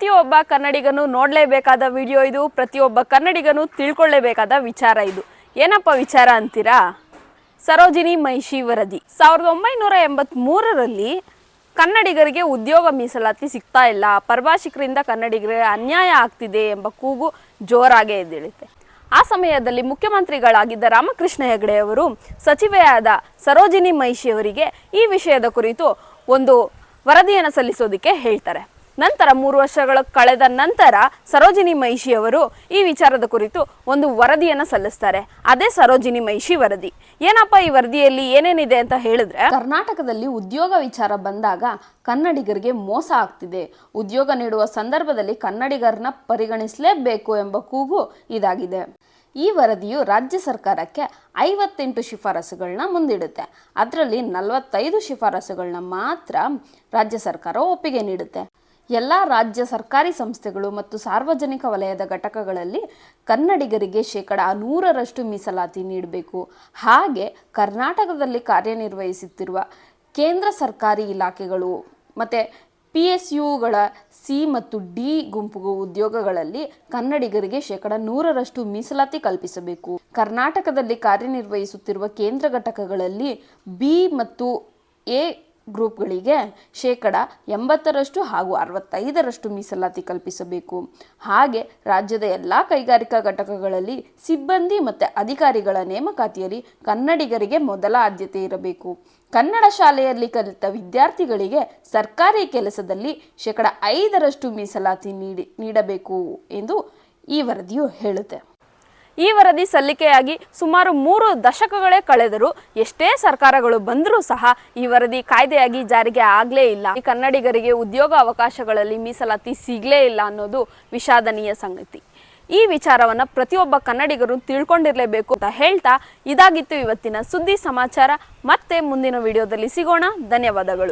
ಪ್ರತಿಯೊಬ್ಬ ಕನ್ನಡಿಗನು ನೋಡಲೇಬೇಕಾದ ವಿಡಿಯೋ ಇದು, ಪ್ರತಿಯೊಬ್ಬ ಕನ್ನಡಿಗನು ತಿಳ್ಕೊಳ್ಳೇಬೇಕಾದ ವಿಚಾರ ಇದು. ಏನಪ್ಪ ವಿಚಾರ ಅಂತೀರಾ? ಸರೋಜಿನಿ ಮಹಿಷಿ ವರದಿ ಸಾವಿರದ ಒಂಬೈನೂರ ಎಂಬತ್ತ್ಮೂರರಲ್ಲಿ ಕನ್ನಡಿಗರಿಗೆ ಉದ್ಯೋಗ ಮೀಸಲಾತಿ ಸಿಗ್ತಾ ಇಲ್ಲ. ಪರಭಾಷಿಕರಿಂದ ಕನ್ನಡಿಗರಿಗೆ ಅನ್ಯಾಯ ಆಗ್ತಿದೆ ಎಂಬ ಕೂಗು ಜೋರಾಗೇ ಎದ್ದೇಳುತ್ತೆ. ಆ ಸಮಯದಲ್ಲಿ ಮುಖ್ಯಮಂತ್ರಿಗಳಾಗಿದ್ದ ರಾಮಕೃಷ್ಣ ಹೆಗಡೆ ಅವರು, ಸಚಿವೆಯಾದ ಸರೋಜಿನಿ ಮಹಿಷಿಯವರಿಗೆ ಈ ವಿಷಯದ ಕುರಿತು ಒಂದು ವರದಿಯನ್ನು ಸಲ್ಲಿಸೋದಕ್ಕೆ ಹೇಳ್ತಾರೆ. ನಂತರ ಮೂರು ವರ್ಷಗಳ ಕಳೆದ ನಂತರ ಸರೋಜಿನಿ ಮಹಿಷಿ ಅವರು ಈ ವಿಚಾರದ ಕುರಿತು ಒಂದು ವರದಿಯನ್ನು ಸಲ್ಲಿಸ್ತಾರೆ. ಅದೇ ಸರೋಜಿನಿ ಮಹಿಷಿ ವರದಿ. ಏನಪ್ಪ ಈ ವರದಿಯಲ್ಲಿ ಏನೇನಿದೆ ಅಂತ ಹೇಳಿದ್ರೆ? ಕರ್ನಾಟಕದಲ್ಲಿ ಉದ್ಯೋಗ ವಿಚಾರ ಬಂದಾಗ ಕನ್ನಡಿಗರಿಗೆ ಮೋಸ ಆಗ್ತಿದೆ. ಉದ್ಯೋಗ ನೀಡುವ ಸಂದರ್ಭದಲ್ಲಿ ಕನ್ನಡಿಗರನ್ನ ಪರಿಗಣಿಸಲೇಬೇಕು ಎಂಬ ಕೂಗು ಇದಾಗಿದೆ. ಈ ವರದಿಯು ರಾಜ್ಯ ಸರ್ಕಾರಕ್ಕೆ ಐವತ್ತೆಂಟು ಶಿಫಾರಸುಗಳನ್ನ ಮುಂದಿಡುತ್ತೆ. ಅದರಲ್ಲಿ ನಲವತ್ತೈದು ಶಿಫಾರಸುಗಳನ್ನ ಮಾತ್ರ ರಾಜ್ಯ ಸರ್ಕಾರ ಒಪ್ಪಿಗೆ ನೀಡುತ್ತೆ. ಎಲ್ಲ ರಾಜ್ಯ ಸರ್ಕಾರಿ ಸಂಸ್ಥೆಗಳು ಮತ್ತು ಸಾರ್ವಜನಿಕ ವಲಯದ ಘಟಕಗಳಲ್ಲಿ ಕನ್ನಡಿಗರಿಗೆ ಶೇಕಡ ನೂರರಷ್ಟು ಮೀಸಲಾತಿ ನೀಡಬೇಕು. ಹಾಗೆ ಕರ್ನಾಟಕದಲ್ಲಿ ಕಾರ್ಯನಿರ್ವಹಿಸುತ್ತಿರುವ ಕೇಂದ್ರ ಸರ್ಕಾರಿ ಇಲಾಖೆಗಳು ಮತ್ತು ಪಿ ಎಸ್ ಯುಗಳ ಸಿ ಮತ್ತು ಡಿ ಗುಂಪು ಉದ್ಯೋಗಗಳಲ್ಲಿ ಕನ್ನಡಿಗರಿಗೆ ಶೇಕಡ ನೂರರಷ್ಟು ಮೀಸಲಾತಿ ಕಲ್ಪಿಸಬೇಕು. ಕರ್ನಾಟಕದಲ್ಲಿ ಕಾರ್ಯನಿರ್ವಹಿಸುತ್ತಿರುವ ಕೇಂದ್ರ ಘಟಕಗಳಲ್ಲಿ ಬಿ ಮತ್ತು ಎ ಗ್ರೂಪ್ಗಳಿಗೆ ಶೇಕಡ ಎಂಬತ್ತರಷ್ಟು ಹಾಗೂ ಅರವತ್ತೈದರಷ್ಟು ಮೀಸಲಾತಿ ಕಲ್ಪಿಸಬೇಕು. ಹಾಗೆ ರಾಜ್ಯದ ಎಲ್ಲ ಕೈಗಾರಿಕಾ ಘಟಕಗಳಲ್ಲಿ ಸಿಬ್ಬಂದಿ ಮತ್ತು ಅಧಿಕಾರಿಗಳ ನೇಮಕಾತಿಯಲ್ಲಿ ಕನ್ನಡಿಗರಿಗೆ ಮೊದಲ ಆದ್ಯತೆ ಇರಬೇಕು. ಕನ್ನಡ ಶಾಲೆಯಲ್ಲಿ ಕಲಿತ ವಿದ್ಯಾರ್ಥಿಗಳಿಗೆ ಸರ್ಕಾರಿ ಕೆಲಸದಲ್ಲಿ ಶೇಕಡ ಐದರಷ್ಟು ಮೀಸಲಾತಿ ನೀಡಿ, ನೀಡಬೇಕು ಎಂದು ಈ ವರದಿಯು ಹೇಳುತ್ತೆ. ಈ ವರದಿ ಸಲ್ಲಿಕೆಯಾಗಿ ಸುಮಾರು ಮೂರು ದಶಕಗಳೇ ಕಳೆದರೂ ಎಷ್ಟೇ ಸರ್ಕಾರಗಳು ಬಂದರೂ ಸಹ ಈ ವರದಿ ಕಾಯ್ದೆಯಾಗಿ ಜಾರಿಗೆ ಆಗಲೇ ಇಲ್ಲ. ಈ ಕನ್ನಡಿಗರಿಗೆ ಉದ್ಯೋಗ ಅವಕಾಶಗಳಲ್ಲಿ ಮೀಸಲಾತಿ ಸಿಗಲೇ ಇಲ್ಲ ಅನ್ನೋದು ವಿಷಾದನೀಯ ಸಂಗತಿ. ಈ ವಿಚಾರವನ್ನು ಪ್ರತಿಯೊಬ್ಬ ಕನ್ನಡಿಗರು ತಿಳ್ಕೊಂಡಿರಲೇಬೇಕು ಅಂತ ಹೇಳ್ತಾ ಇದಾಗಿತ್ತು ಇವತ್ತಿನ ಸುದ್ದಿ ಸಮಾಚಾರ. ಮತ್ತೆ ಮುಂದಿನ ವಿಡಿಯೋದಲ್ಲಿ ಸಿಗೋಣ. ಧನ್ಯವಾದಗಳು.